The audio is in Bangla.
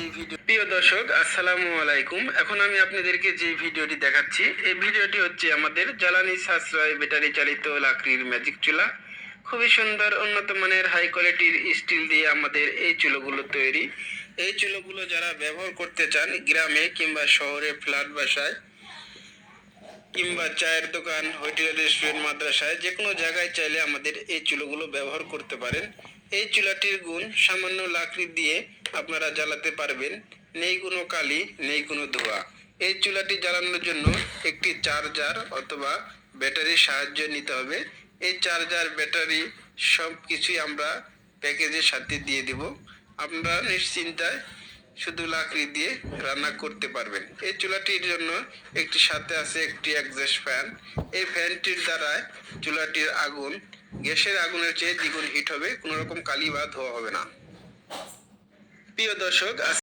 যে ভিডিও প্রিয় দর্শক, আসসালামু আলাইকুম। এখন আমি আপনাদেরকে যে ভিডিওটি দেখাচ্ছি, এই ভিডিওটি হচ্ছে আমাদের জ্বালানি সাশ্রয় ব্যাটারি চালিত লাকড়ির ম্যাজিক চুলা। খুবই সুন্দর, উন্নত মানের হাই কোয়ালিটির স্টিল দিয়ে আমাদের এই চুলোগুলো তৈরি। এই চুলোগুলো যারা ব্যবহার করতে চান, গ্রামে কিংবা শহরে, ফ্ল্যাট বাসায়, কিংবা চায়ের দোকান, হোটেল, রেস্টুরেন্ট, মাদ্রাসায় যে কোনো জায়গায় চাইলে আমাদের এই চুলোগুলো ব্যবহার করতে পারেন। এই চুলাটির গুণ সামান্য লাকড়ি দিয়ে আপনারা জ্বালাতে পারবেন। নেই কোনো কালি, নেই কোনো ধোঁয়া। এই চুলাটি জ্বালানোর জন্য একটি চার্জার অথবা ব্যাটারির সাহায্য নিতে হবে। এই চার্জার, ব্যাটারি সব কিছুই আমরা প্যাকেজের সাথে দিয়ে দিব। আপনারা নিশ্চিন্তায় শুধু লাকড়ি দিয়ে রান্না করতে পারবেন। এই চুলাটির জন্য একটি সাথে আছে একটি একজস্ট ফ্যান। এই ফ্যানটির দ্বারা চুলাটির আগুন, গ্যাসের আগুনের চেয়ে দ্বিগুণ হিট হবে। কোনো রকম কালি বা ধোয়া হবে না। প্রিয় দর্শক